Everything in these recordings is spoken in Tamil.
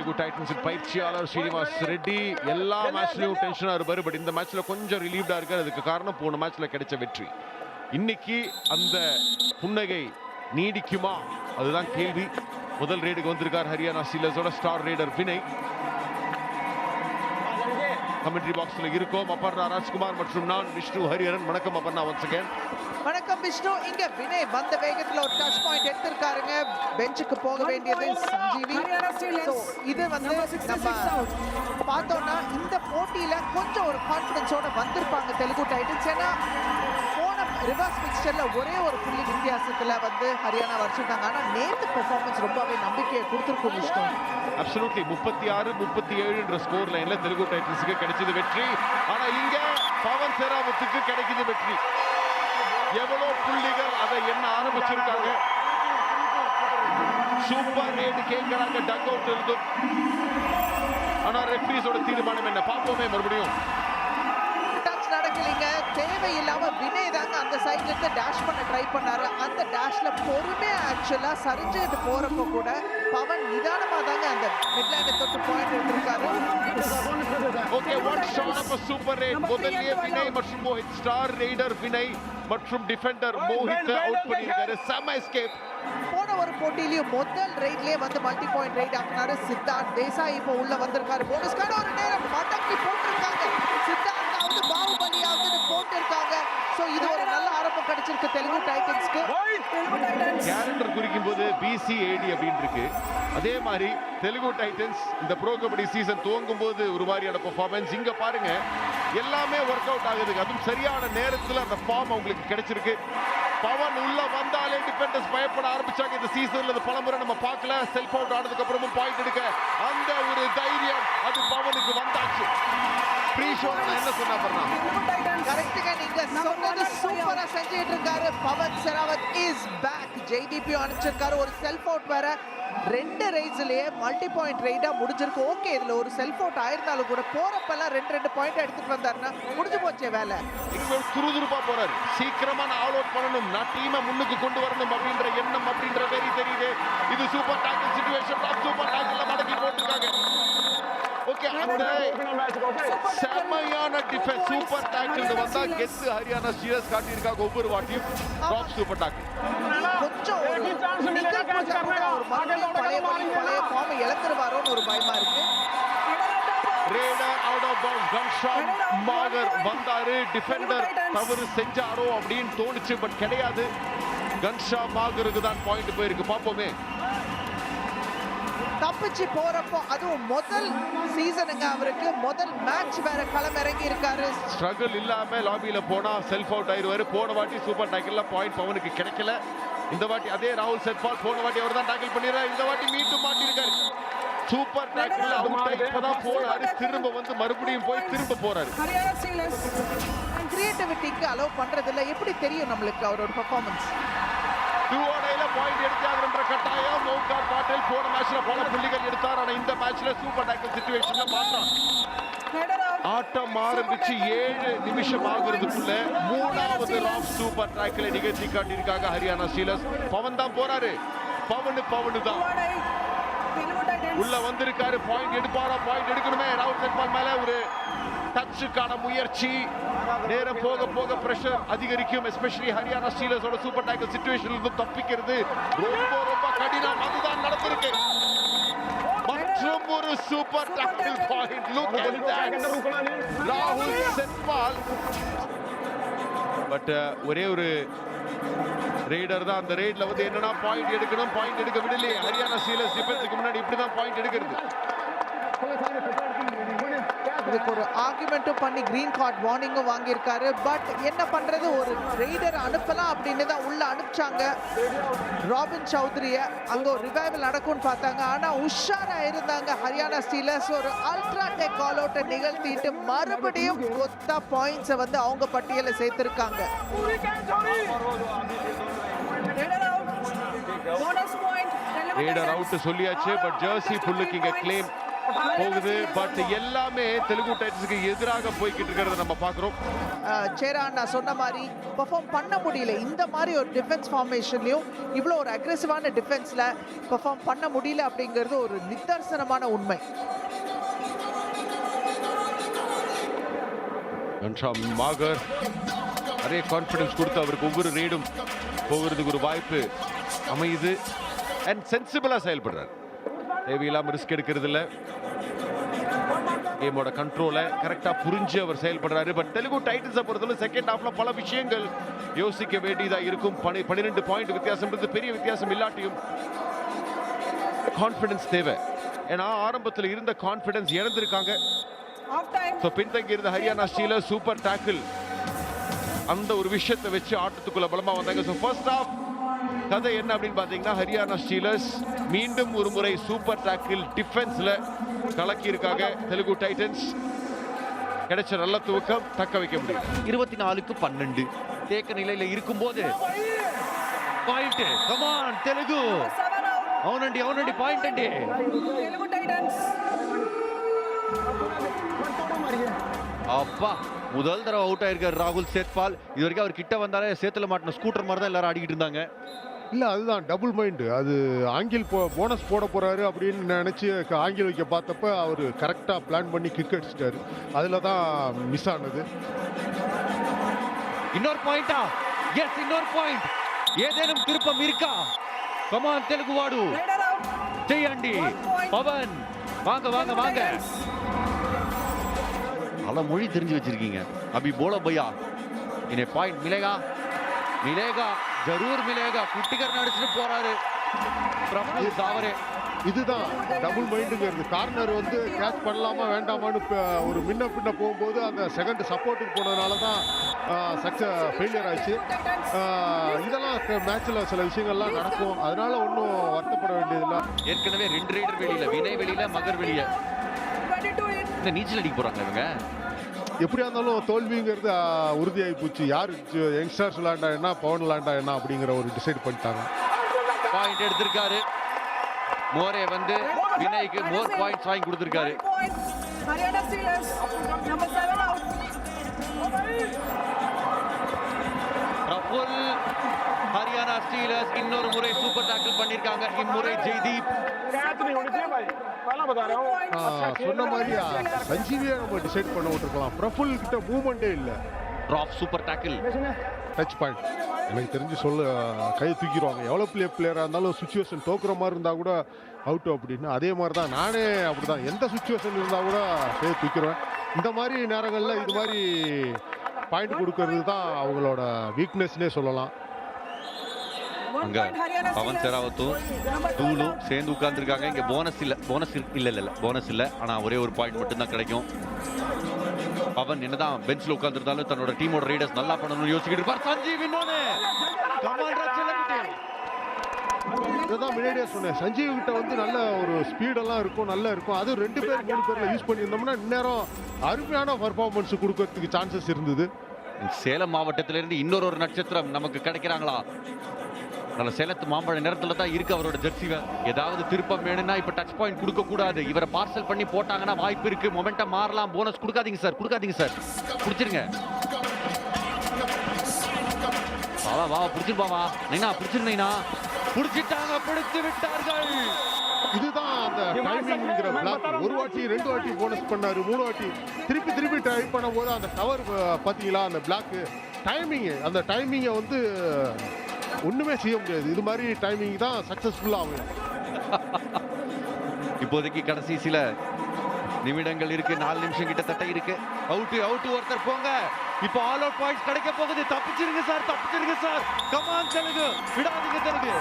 தெலுங்கு டைட்டன்ஸின் பயிற்சியாளர் ஸ்ரீனிவாஸ் ரெட்டி. எல்லா மேட்ச்லயும் டென்ஷனா இருப்பார் பட் இந்த மேட்ச்சில் கொஞ்சம் ரிலீவ்டா இருக்கார். அதுக்கு காரணம் போன மேட்ச்சில் கிடைச்ச வெற்றி. இன்னைக்கு அந்த புன்னகை நீடிக்குமா? அதுதான் கேள்வி. முதல் ரேடுக்கு வந்திருக்கார் ஹரியானா சீலர்ஸோட ஸ்டார் ரேடர் வினய். கமெண்ட்ரி பாக்ஸ்ல இருக்கோம். அப்பர்ணா ராஜ்குமார் மற்றும் நான் விஷ்ணு ஹரிஹரன். வணக்கம் அப்பர்ணா ஒன்ஸ் அகேன் வணக்கம் விஷ்ணு. இங்க வினய் வந்த வேகத்துல ஒரு டச் பாயிண்ட் எடுத்திருக்காருங்க. பெஞ்சுக்கு போக வேண்டியது சஞ்சீவி. இது வந்து நம்ம பார்த்தோம்னா இந்த போட்டியில கொஞ்சம் ஒரு கான்பிடன்ஸோட வந்திருப்பாங்க தெலுங்கு டைட்டன்ஸ் ஏன்னா ரிவர்ஸ் மிக்சர்ல ஒரே ஒரு புள்ளி வித்தியாசத்துல வந்து ஹரியானா வச்சிருக்காங்க ஆனா நேத்து பெர்ஃபார்மன்ஸ் ரொம்பவே நம்பிக்கையை கொடுத்துருக்கும் விஷ்ணு. அப்சலூட்லி முப்பத்தி ஆறு முப்பத்தி ஏழுன்ற ஸ்கோர் லைன்ல தெலுங்கு டைட்டன்ஸுக்கு கிடைச்சது வெற்றி. ஆனா இங்க பவன் சேராவத்துக்கு கிடைக்குது வெற்றி. எவ்வளவு புள்ளிகள் அதை என்ன ஆரம்பிச்சிருக்காங்க? சூப்பர் ரேட் கேட்கிறாங்க. டக் அவுட் இருந்தும் ஆனா ரெஃப்ரீஸோட தீர்மானம் என்ன? பார்ப்போமே மறுபடியும். தேவையில்லாம வினய் தாங்க அந்த சைட்ல இருந்து டேஷ் பண்ண ட்ரை பண்ணாரு. அந்த டேஷ்ல பொறுமையா ஆக்சுவலா சரிஞ்சுட்டு போறப்போ கூட பவன் நிதானமா தாங்க அந்த மிட்லைனை தொட்டு பாயிண்ட் எடுத்திருக்காரு. Okay one shot of super raid முதல்லயே வினய் மற்றும் மோஹித் ஸ்டார் ரெய்டர் வினய் மற்றும் டிஃபெண்டர் மோஹித் அவுட் பண்ணியிருக்காரு. செம எஸ்கேப் போன ஒரு போட்டியிலயும் முதல் ரைட்லயே வந்து மல்டி பாயிண்ட் ரைட் ஆக்குனாரு. சித்தார்த் தேசாய் இப்போ உள்ள வந்திருக்காரு. போனஸ்கான ஒரு நேரம். மடக்கி போட்டிருக்காங்க. போட்டிருக்காங்க சோ இது ஒரு நல்ல ஆரம்பம் கிடைச்சிருக்கு தெலுங்கு டைட்டன்ஸ்க்கு கேலண்டர் குறிக்கும் போது பிசிஏடி அப்படின்னு இருக்கு அதே மாதிரி தெலுங்கு டைட்டன்ஸ் இந்த ப்ரோ கபடி சீசன் துவங்கும் போது ஒரு மாதிரியான பெர்ஃபார்மன்ஸ் இங்க பாருங்க எல்லாமே ஒர்க் அவுட் ஆகுதுங்க அதுவும் சரியான நேரத்துல அந்த ஃபார்ம் அவங்களுக்கு கிடைச்சிருக்கு. பவன் உள்ள வந்தாலே டிபெண்டன்ஸ் பயப்பட ஆரம்பிச்சாங்க. இந்த சீசன்ல இது பலமுறை நம்ம பார்க்கல. செல்ஃப் அவுட் ஆனதுக்கு அப்புறமும் பாயிண்ட் எடுக்க அந்த ஒரு தைரியம் அது பவனுக்கு வந்தாச்சு. ப்ரீ ஷோ என்ன சொன்னா பண்ணா கரெக்ட்டுங்க நீங்க சொன்னது சூப்பரா செஞ்சிட்டு இருக்காரு. பவன் செராவத் இஸ் பேக் ஜெய்டிபி அனுப்பிச்சிருக்காரு. ஒரு செல்ஃப் அவுட் வேற. ரெண்டு ரைஸ்லயே மல்டி பாயிண்ட் ரைடா முடிஞ்சிருக்கு. ஓகே இதுல ஒரு செல்ஃப் அவுட் ஆயிருந்தாலும் கூட போறப்பெல்லாம் ரெண்டு ரெண்டு பாயிண்ட் எடுத்துட்டு வந்தாருன்னா முடிஞ்சு போச்சே வேலை. ஒரு துருதுருப்பா போறாரு. சீக்கிரமா நான் ஆல் அவுட் பண்ணணும். நான் டீமை முன்னுக்கு கொண்டு வரணும் அப்படின்ற எண்ணம் அப்படின்ற மாதிரி தெரியுது. இது சூப்பர் டாக்கிள் சிச்சுவேஷன் சூப்பர் டாக்கிள்ல மடக்கி போட்டுருக்காங்க. செம்மையான டிஃபென்ஸ் சூப்பர் டாக்கிள். வந்தா கெத்து ஹரியானா சீரியஸ் காட்டியிருக்காங்க ஒவ்வொரு வாட்டியும். டாப் சூப்பர் டாக்கிள் கொஞ்சம் ஒரு பழைய ஃபார்ம் இழந்துருவாரோன்னு பயமா இருக்கு. ரேடர் அவுட் ஆஃப் பவுண்ட் கன் ஷாட் மாகர் வந்தாரு. டிஃபெண்டர் தவறு செஞ்சாரோ அப்படின்னு தோணுச்சு பட் கிடையாது. கன்ஷா மாகருக்கு தான் பாயிண்ட் போயிருக்கு. பார்ப்போமே. தப்பிச்சு போறப்போ அதுவும் முதல் சீசனுங்க அவருக்கு. முதல் மேட்ச் வேற களம் இறங்கி இருக்காரு ஸ்ட்ரகிள் இல்லாம லாபியில போனா செல்ஃப் அவுட் ஆயிருவாரு போன வாட்டி சூப்பர் டேக்கிள்ல பாயிண்ட் பவனுக்கு கிடைக்கல. இந்த வாட்டி அதே ராகுல் செட்பால் போன வாட்டி அவர் தான் டேக்கிள் பண்ணிடுறாரு. இந்த வாட்டி மீண்டும் மாட்டிருக்காரு சூப்பர் டேக்கிள் அவுட் இப்பதான் போனாரு திரும்ப வந்து மறுபடியும் போய் திரும்ப போறாரு. கிரியேட்டிவிட்டிக்கு அலோவ் பண்றது இல்ல எப்படி தெரியும் நம்மளுக்கு அவரோட பெர்ஃபார்மன்ஸ் டூ ஓடையில பாயிண்ட் எடுத்தாங்கன்ற கட்டாயம் மௌகார் பாட்டில் போன மேட்ச்ல பல புள்ளிகள் எடுத்தார். ஆனா இந்த மேட்ச்ல சூப்பர் டேக்கிள் சிச்சுவேஷன்ல மாட்டான் ஆட்டம் ஆரம்பிச்சு ஏழு நிமிஷம் ஆகுறதுக்குள்ள மூணாவது ராக் சூப்பர் ட்ராக்ல நிகழ்த்தி காட்டியிருக்காங்க ஹரியானா ஸ்டீலர்ஸ் பவன் தான் போறாரு. பவனு பவனு தான் உள்ள வந்திருக்காரு. பாயிண்ட் எடுப்பாரா? பாயிண்ட் எடுக்கணுமே. ராகுல் செட்பால் மேல ஒரு டச்சுக்கான முயற்சி. நேரம் போக போக பிரஷர் அதிகரிக்கும் எஸ்பெஷலி ஹரியானா ஸ்டீலர்ஸோட சூப்பர் டேக்கல் சிச்சுவேஷன்ல இருந்து தப்பிக்கிறது. ரொம்ப ரொம்ப கடினம். அதுதான் நடந்திருக்கு. மற்றும் ஒரு super tackle point look at that ராகுல் செட்பால் பட் ஒரே ஒரு ரெய்டர் தான். அந்த ரெய்ட்ல வந்து என்னன்னா பாயிண்ட் எடுக்கணும் பாயிண்ட் எடுக்க விடலையே. ஹரியானா சீலர்ஸ் டிஃபென்ஸுக்கு முன்னாடி இப்படி தான் பாயிண்ட் எடுக்கிறது இதுக்கு ஒரு ஆர்குமெண்ட்டும் பண்ணி கிரீன் கார்டு வார்னிங்கும் வாங்கியிருக்காரு. பட் என்ன பண்ணுறது ஒரு ரெய்டர் அனுப்பலாம் அப்படின்னு தான் உள்ள அனுப்பிச்சாங்க. ராபின் சௌத்ரியை அங்கே ஒரு ரிவைவல் நடக்கும்னு பார்த்தாங்க. ஆனால் உஷாராக இருந்தாங்க ஹரியானா ஸ்டீலர்ஸ் ஒரு அல்ட்ரா டெக் கால் அவுட்டை நிகழ்த்திட்டு மறுபடியும் கொத்தா பாயிண்ட்ஸை வந்து அவங்க பட்டியலை சேர்த்துருக்காங்க. ரீடர் அவுட் சொல்லியாச்சு பட் ஜெர்சி புல்லுக்கு இங்க கிளைம் போகுது. பட் எல்லாமே தெலுங்கு டைட்டன்ஸ்க்கு எதிராக போய்கிட்டு இருக்கிறத நம்ம பார்க்கிறோம். சேரா நான் சொன்ன மாதிரி பெர்ஃபார்ம் பண்ண முடியல. இந்த மாதிரி ஒரு டிஃபென்ஸ் ஃபார்மேஷன்லயும் இவ்வளோ ஒரு அக்ரெசிவான டிஃபென்ஸ்ல பெர்ஃபார்ம் பண்ண முடியல அப்படிங்கிறது ஒரு நிதர்சனமான உண்மை. கன்ஷாம் மாகர் நிறைய கான்ஃபிடன்ஸ் கொடுத்து அவருக்கு ஒவ்வொரு ரேடும் போகிறதுக்கு ஒரு வாய்ப்பு அமையுது. அண்ட் சென்சிபிளாக செயல்படுறாரு. தேவையில்லாமல் ரிஸ்க் எடுக்கிறது இல்ல கேமோட கண்ட்ரோலை கரெக்டாக புரிஞ்சு அவர் செயல்படுறாரு. பட் தெலுங்கு டைட்டன்ஸை பொறுத்தவரை செகண்ட் ஹாஃப்ல பல விஷயங்கள் யோசிக்க வேண்டியதாக இருக்கும். பனி பன்னிரெண்டு பாயிண்ட் வித்தியாசம்ன்றது பெரிய வித்தியாசம் இல்லாட்டியும் கான்ஃபிடன்ஸ் தேவை. ஏன்னா ஆரம்பத்தில் இருந்த கான்ஃபிடன்ஸ் இழந்திருக்காங்க. ஸோ பின்தங்கி இருந்த ஹரியானா ஸ்டீல சூப்பர் டேக்கிள் அந்த ஒரு விஷயத்தை வச்சு ஆட்டத்துக்குள்ள பலமா வந்தாங்க. ஸோ ஃபர்ஸ்ட் ஆஃப் கதை என்ன அப்படின்னு பார்த்தீங்கன்னா ஹரியானா ஸ்டீலர்ஸ் மீண்டும் ஒரு முறை சூப்பர் டேக்கிள் டிஃபென்ஸ்ல கலக்கி இருக்காங்க தெலுங்கு டைட்டன்ஸ் கிடைச்ச நல்ல துவக்கம் தக்க வைக்க முடியும் இருபத்தி நாலுக்கு பன்னெண்டு தேக்க நிலையில இருக்கும்போது பாயிண்ட் கமான் தெலுங்கு అవునండి అవునండి పాయింట్ అండి அப்பா முதல் தடவை அவுட் ஆயிருக்காரு ராகுல் சேத்பால் இது வரைக்கும் அவர் கிட்ட வந்தாலே சேத்துல மாட்டின ஸ்கூட்டர் மாதிரி தான் எல்லாரும் ஆடிக்கிட்டு இருந்தாங்க இல்லை அதுதான் டபுள் மைண்டு அது ஆங்கில் போ போனஸ் போட போகிறாரு அப்படின்னு நினச்சி ஆங்கில் வைக்க பார்த்தப்ப அவர் கரெக்டாக பிளான் பண்ணி கிரிக்கெட் அடிச்சிட்டாரு. அதில் தான் மிஸ் ஆனது. இன்னொரு பாயிண்டா எஸ் இன்னொரு பாயிண்ட் ஏதேனும் திருப்பம் இருக்கா? கமான் தெலுங்குவாடு ஜெயாண்டி பவன். வாங்க வாங்க வாங்க. பல மொழி தெரிஞ்சு வச்சிருக்கீங்க. அபி போல பையா இனே பாயிண்ட் மிலேகா மிலேகா ஜரூர் மிலேகா குட்டிகர் நடிச்சுட்டு போறாரு. பிரபு சாவரே இதுதான் டபுள் மைண்டுங்கிறது கார்னர் வந்து கேட்ச் பண்ணலாமா வேண்டாமான்னு இப்ப ஒரு முன்ன பின்ன போகும்போது அந்த செகண்ட் சப்போர்ட்டுக்கு போனதுனால தான் சக்ஸஸ் ஃபெயிலியர் ஆஹ் இதெல்லாம் மேட்ச்சில் சில விஷயங்கள்லாம் நடக்கும். அதனால ஒன்றும் வருத்தப்பட வேண்டியதில்லை. ஏற்கனவே ரெண்டு ரைடர் வெளியில வினய் வெளியில மகர் வெளிய இந்த நீச்சல் அடிக்க போறாங்க இவங்க? எப்படியா இருந்தாலும் தோல்விங்கிறது உறுதியாகி போச்சு. யார் யங்ஸ்டர்ஸ் விளாண்டா என்ன பவன் விளாண்டா என்ன அப்படிங்கிற ஒரு டிசைட் பண்ணிட்டாங்க. பாயிண்ட் எடுத்திருக்காரு. மோரே வந்து வினய்க்கு மோர் பாயிண்ட்ஸ் வாங்கி கொடுத்துருக்காரு. பிரபுல் ஹரியானா ஸ்டீலர்ஸ் இன்னொரு முறை சூப்பர் டாக்கிள் பண்ணிருக்காங்க. இம்முறை ஜெய்தீப். சொன்ன மாதிரி ஆஹ், சஞ்சீவியை நம்ம டிசைட் பண்ண விட்டுருக்கலாம். பிரஃபுல் கிட்ட மூவ்மெண்ட்டே இல்லை. Trap super tackle. Touch point எனக்கு தெரிஞ்சு சொல்ல கையை தூக்கிடுவாங்க. எவ்வளோ பிளே பிளேயராக இருந்தாலும் சுச்சுவேஷன் தோக்குற மாதிரி இருந்தால் கூட அவுட் அப்படின்னு. அதே மாதிரி தான் நானே அப்படி தான் எந்த சுச்சுவேஷன் இருந்தால் கூட கையை தூக்கிடுவேன். இந்த மாதிரி நேரங்களில் இது மாதிரி பாயிண்ட் கொடுக்கறது தான் அவங்களோட வீக்னஸ்னே சொல்லலாம். அங்க பவன். செராவத்தும் டூலும் சேர்ந்து உட்கார்ந்துருக்காங்க. இங்க போனஸ் இல்ல போனஸ் இல்ல இல்ல இல்ல போனஸ் இல்ல. ஆனா ஒரே ஒரு பாயிண்ட் மட்டும் தான் கிடைக்கும். பவன் என்னதான் பெஞ்ச்ல உட்கார்ந்திருந்தாலும் தன்னோட டீமோட ரைடர்ஸ் நல்லா பண்ணணும்னு யோசிக்கிட்டு இருப்பார். சஞ்சீவ் செல்லக்குட்டி இதுதான் முன்னாடியே சொன்னேன். சஞ்சீவ் கிட்ட வந்து நல்ல ஒரு ஸ்பீடெல்லாம் இருக்கும் நல்லா இருக்கும். அதுவும் ரெண்டு பேர் மூணு பேரில் யூஸ் பண்ணியிருந்தோம்னா இந்நேரம் அருமையான பர்ஃபார்மன்ஸ் கொடுக்கறதுக்கு சான்சஸ் இருந்தது. சேலம் மாவட்டத்திலிருந்து இன்னொரு ஒரு நட்சத்திரம் நமக்கு கிடைக்கிறாங்களா? நல்ல சேலத்து மாம்பழ நேரத்துல தான் இருக்கு அவரோட ஜெர்சிவை ஏதாவது திருப்பம் வேணும்னா இப்ப டச் பாயிண்ட் கொடுக்க கூடாது இவரை பார்சல் பண்ணி போட்டாங்கன்னா வாய்ப்பு இருக்கு. மொமெண்டம் மாறலாம். போனஸ் கொடுக்காதீங்க சார் கொடுக்காதீங்க சார் பிடிச்சிருங்க. வா வா பிடிச்சிருப்பா வா நைனா பிடிச்சிருந்தீங்கன்னா பிடிச்சிட்டாங்க பிடித்து விட்டார்கள். இதுதான் அந்த டைமிங்கிற பிளாக் ஒரு வாட்டி ரெண்டு வாட்டி போனஸ் பண்ணாரு. மூணு வாட்டி. திருப்பி திருப்பி ட்ரை பண்ணும்போது அந்த கவர் பார்த்தீங்களா? அந்த பிளாக் டைமிங் அந்த டைமிங்கை வந்து ஒண்ணுமே செய்ய முடியாது. இது மாதிரி டைமிங் தான் சக்சஸ்ஃபுல்லாக ஆகும். இப்போதைக்கு கடைசி சில நிமிடங்கள் இருக்கு. நாலு நிமிஷம் கிட்டத்தட்ட இருக்கு. அவுட் அவுட் ஒருத்தர் போங்க. இப்போ ஆல் அவுட் பாயிண்ட்ஸ் கிடைக்க போகுது. தப்பிச்சிருங்க சார் தப்பிச்சிருங்க சார். Come on Telugu. விடாதீங்க தெலுங்கு.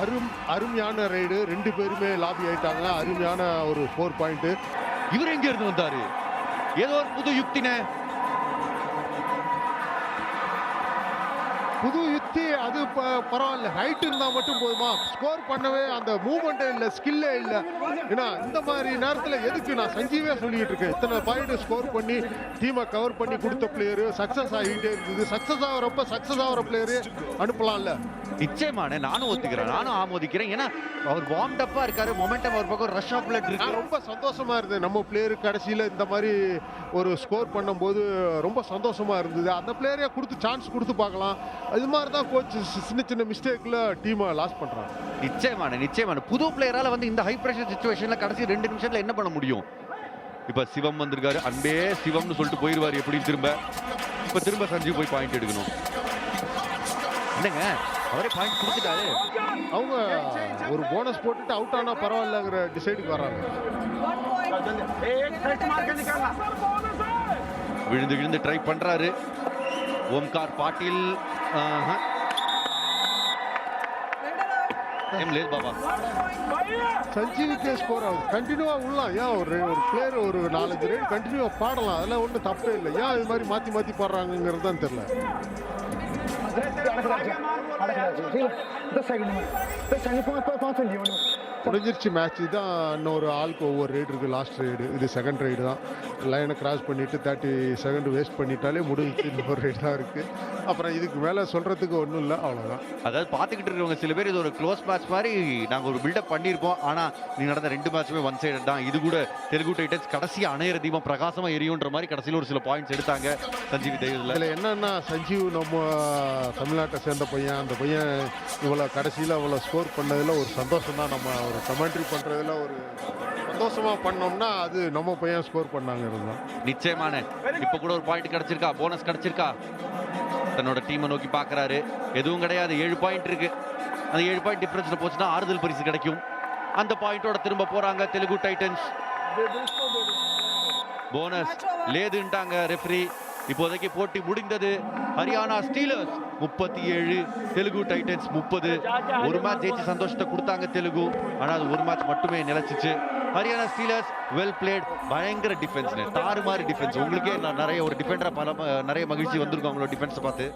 அரும் அருமையான ரைடு ரெண்டு பேருமே லாபி ஆயிட்டாங்க. அருமையான ஒரு ஃபோர் பாயிண்ட் இவர் எங்க இருந்து வந்தாரு? ஏதோ ஒரு புது யுக்தினே புது யுத்தி அது பரவாயில்ல. ஹைட் இருந்தா மட்டும் போதுமா? ஸ்கோர் பண்ணவே அந்த மூவ்மெண்ட்டே இல்லை ஸ்கில்லே இல்லை. ஏன்னா இந்த மாதிரி நேரத்தில் எதுக்கு நான் சஞ்சீவே சொல்லிட்டு இருக்கேன்? இத்தனை பாயிண்ட் ஸ்கோர் பண்ணி டீமை கவர் பண்ணி கொடுத்த பிளேயரு சக்ஸஸ் ஆகிட்டே இருந்தது சக்ஸஸ் ஆகிறப்ப சக்ஸஸ் ஆகிற பிளேயரு அனுப்பலாம்ல. நிச்சயமான நானும் ஒத்துக்கிறேன் நானும் ஆமோதிக்கிறேன். ஏன்னா அவர் வார்ம் அப்பா இருக்காரு மொமெண்டம் ஒரு பக்கம் ரஷ் ஆஃப் பிளட் இருக்கு. ரொம்ப சந்தோஷமா இருந்தது நம்ம பிளேயர் கடைசியில் இந்த மாதிரி ஒரு ஸ்கோர் பண்ணும்போது ரொம்ப சந்தோஷமா இருந்தது. அந்த பிளேயரே கொடுத்து சான்ஸ் கொடுத்து பார்க்கலாம். அது மாதிரி தான் கோச் சின்ன சின்ன மிஸ்டேக்கில் டீமை லாஸ் பண்ணுறாங்க நிச்சயமான நிச்சயமான. புது பிளேயரால வந்து இந்த ஹை பிரஷர் சுச்சுவேஷன்ல கடைசி ரெண்டு நிமிஷத்துல என்ன பண்ண முடியும்? இப்ப சிவம் வந்திருக்காரு. அன்பே சிவம்னு சொல்லிட்டு போயிருவாரு எப்படி திரும்ப. இப்ப திரும்ப சஞ்சீவ் போய் பாயிண்ட் எடுக்கணும். என்னங்க? அவரே பாயிண்ட் கொடுத்துட்டாரு. அவங்க ஒரு போனஸ் போட்டுட்டு அவுட் ஆனால் பரவாயில்லங்கிற டிசைடுக்கு வராங்க. விழுந்து விழுந்து ட்ரை பண்றாரு. ஓம்கார் பாட்டீல் சஞ்சீவுக்கே ஸ்கோர் ஆகுது. கண்டினியூவாக உள்ளலாம் ஏன் ஒரு ஒரு பிளேயர் ஒரு நாலஞ்சு ரைடு கண்டினியூவாக பாடலாம். அதெல்லாம் ஒன்றும் தப்பே இல்லை. ஏன் இது மாதிரி மாற்றி மாற்றி பாடுறாங்கங்கிறது தான் Brasil. Viu? Da segue, mano. Da põe a tua. முடிஞ்சிருச்சு மேட்ச் தான் இன்னொரு ஆளுக்கு ஒவ்வொரு ரைடு இருக்குது லாஸ்ட் ரைடு இது செகண்ட் ரைடு தான். லைனை கிராஸ் பண்ணிவிட்டு தேர்ட்டி செகண்ட் வேஸ்ட் பண்ணிட்டாலே முடிஞ்சிச்சு இன்னொரு ரைடு தான் இருக்குது அப்புறம் இதுக்கு மேலே சொல்கிறதுக்கு ஒன்றும் இல்லை. அவ்வளோதான் அதாவது பார்த்துக்கிட்டு இருக்கிறவங்க சில பேர் இது ஒரு க்ளோஸ் மேட்ச் மாதிரி நாங்கள் ஒரு பில்டப் பண்ணியிருப்போம். ஆனால் நீ நடந்த ரெண்டு மேட்சுமே ஒன் சைடு தான். இது கூட தெலுங்கு டைட்டன்ஸ் கடைசி அணையிற தீபம் பிரகாசமாக எரியுன்ற மாதிரி கடைசியில் ஒரு சில பாயிண்ட்ஸ் எடுத்தாங்க சஞ்சீவ் தேவில் இதில் என்னன்னா சஞ்சீவ் நம்ம தமிழ்நாட்டை சேர்ந்த பையன். அந்த பையன் இவ்வளோ கடைசியில் அவ்வளோ ஸ்கோர் பண்ணதில் ஒரு சந்தோஷம் தான் நம்ம ஒரு கமெண்ட்ரி பண்ணுறதுல ஒரு சந்தோஷமாக பண்ணோம்னா அது நம்ம பையன் ஸ்கோர் பண்ணாங்கிறது தான் நிச்சயமான. இப்போ கூட ஒரு பாயிண்ட் கிடைச்சிருக்கா? போனஸ் கிடைச்சிருக்கா? தன்னோட டீமை நோக்கி பார்க்கறாரு எதுவும் கிடையாது. ஏழு பாயிண்ட் இருக்கு. அந்த ஏழு பாயிண்ட் டிஃபரன்ஸ்ல போச்சுன்னா ஆறுதல் பரிசு கிடைக்கும். அந்த பாயிண்டோட திரும்ப போறாங்க தெலுங்கு டைட்டன்ஸ் போனஸ் லேதுன்ட்டாங்க ரெஃப்ரி இப்போதைக்கு போட்டி முடிந்தது. ஹரியானா ஸ்டீலர்ஸ் முப்பத்தி ஏழு தெலுங்கு டைட்டன்ஸ் முப்பது. ஒரு மேட்ச் ஜெயிச்சு சந்தோஷத்தை கொடுத்தாங்க தெலுங்கு. ஆனால் அது ஒரு மேட்ச் மட்டுமே நிலைச்சிச்சு. ஹரியானா ஸ்டீலர்ஸ் வெல் பிளேட் பயங்கர டிஃபென்ஸ் தாறுமாறு டிஃபென்ஸ் உங்களுக்கே நான் நிறைய ஒரு டிஃபெண்டரா பல நிறைய மகிழ்ச்சி வந்திருக்கும் அவங்களோட டிஃபென்ஸை பார்த்து.